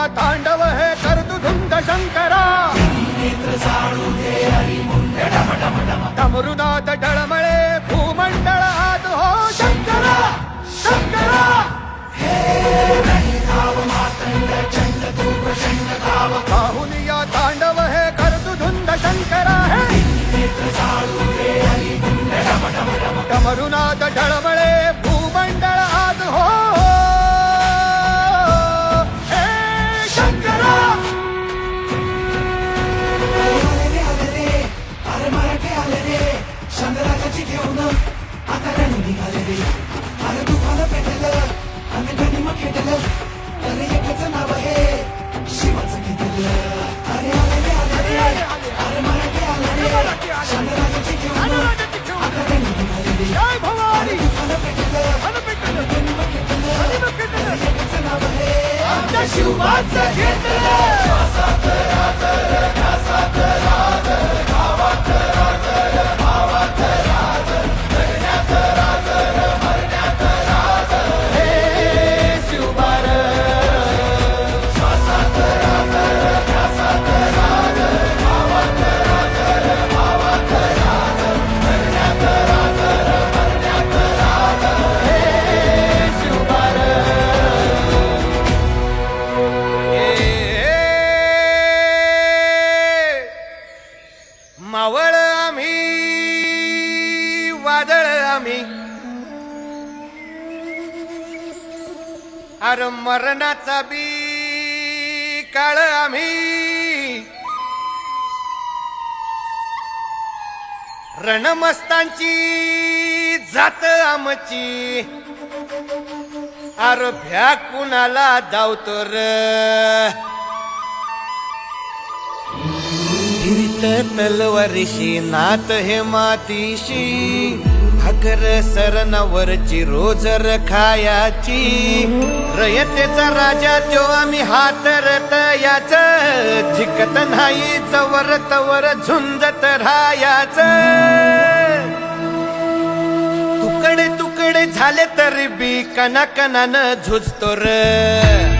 पाहून तांडव हे करतु धुंद शंकरा. डमरुनाथ डळमळे भूमंडळ आत हो शंकरा शंकरा. पाहून या तांडव हे करतु धुंद शंकरा हे. डमरुनाथ डळमळे आता रणी निघाले रे अरे पेटलं आणि गणिम खेटलं. अरे एकच नाव शिवाचं घेतलं अरे अरे मराठे घेऊन. आता खेटलं. अरे एकच नाव आमच्या घेतलं अर मरणाचा बी काळ आम्ही. रणमस्तांची जात आमची. अर भ्या कुणाला धावतो र तलवारीशी नात हे मातीशी. भाकर सरनावरची रोजर खायाची रयतेचा राजा तो आम्ही हातरत याच झिकत नाही चवर तवर झुंजत राहायाच. तुकडे तुकडे झाले तरी बी कणाकणानं झुजतो र.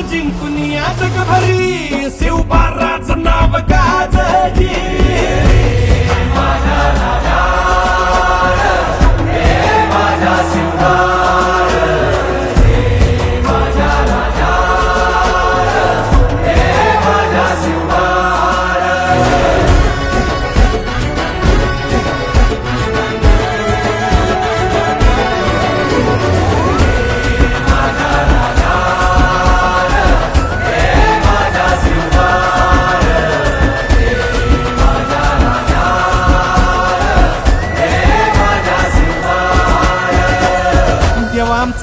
जिंकून या जगभरी शिवबाराचं नाव गाजली.